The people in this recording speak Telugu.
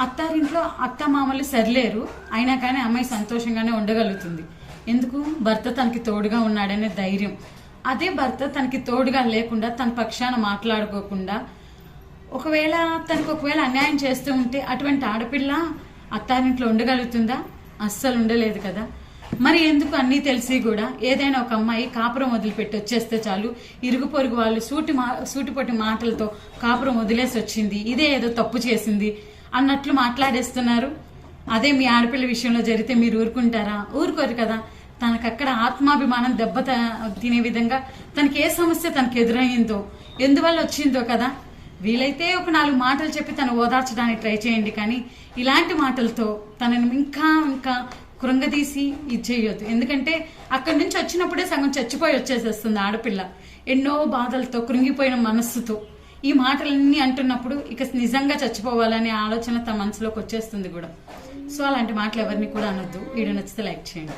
అత్తారింట్లో అత్త మామలు సరిలేరు అయినా కానీ అమ్మాయి సంతోషంగానే ఉండగలుగుతుంది. ఎందుకు? భర్త తనకి తోడుగా ఉన్నాడనే ధైర్యం. అదే భర్త తనకి తోడుగా లేకుండా తన పక్షాన మాట్లాడుకోకుండా ఒకవేళ తనకు ఒకవేళ అన్యాయం చేస్తూ ఉంటే అటువంటి ఆడపిల్ల అత్తారింట్లో ఉండగలుగుతుందా? అస్సలు ఉండలేదు కదా. మరి ఎందుకు అన్నీ తెలిసి కూడా ఏదైనా ఒక అమ్మాయి కాపురం వదిలిపెట్టి వచ్చేస్తే చాలు ఇరుగు పొరుగు వాళ్ళు సూటి మా సూటిపొట్టి మాటలతో కాపురం వదిలేసి వచ్చింది ఇదే ఏదో తప్పు చేసింది అన్నట్లు మాట్లాడేస్తున్నారు. అదే మీ ఆడపిల్ల విషయంలో జరిగితే మీరు ఊరుకుంటారా? ఊరుకోరు కదా. తనకక్కడ ఆత్మాభిమానం దెబ్బ త- తినే విధంగా తనకి ఏ సమస్య తనకు ఎదురయ్యిందో ఎందువల్ల వచ్చిందో కదా. వీలైతే ఒక నాలుగు మాటలు చెప్పి తను ఓదార్చడానికి ట్రై చేయండి కానీ ఇలాంటి మాటలతో తనని ఇంకా ఇంకా కృంగదీసి ఇది చేయొద్దు. ఎందుకంటే అక్కడి నుంచి వచ్చినప్పుడే సగం చచ్చిపోయి వచ్చేసేస్తుంది ఆడపిల్ల. ఎన్నో బాధలతో కృంగిపోయిన మనస్సుతో. ఈ మాటలన్నీ అంటున్నప్పుడు ఇక నిజంగా చచ్చిపోవాలనే ఆలోచన తన మనసులోకి వచ్చేస్తుంది కూడా. సో అలాంటి మాటలు ఎవరిని కూడా అనొద్దు. వీడియో నచ్చితే లైక్ చేయండి.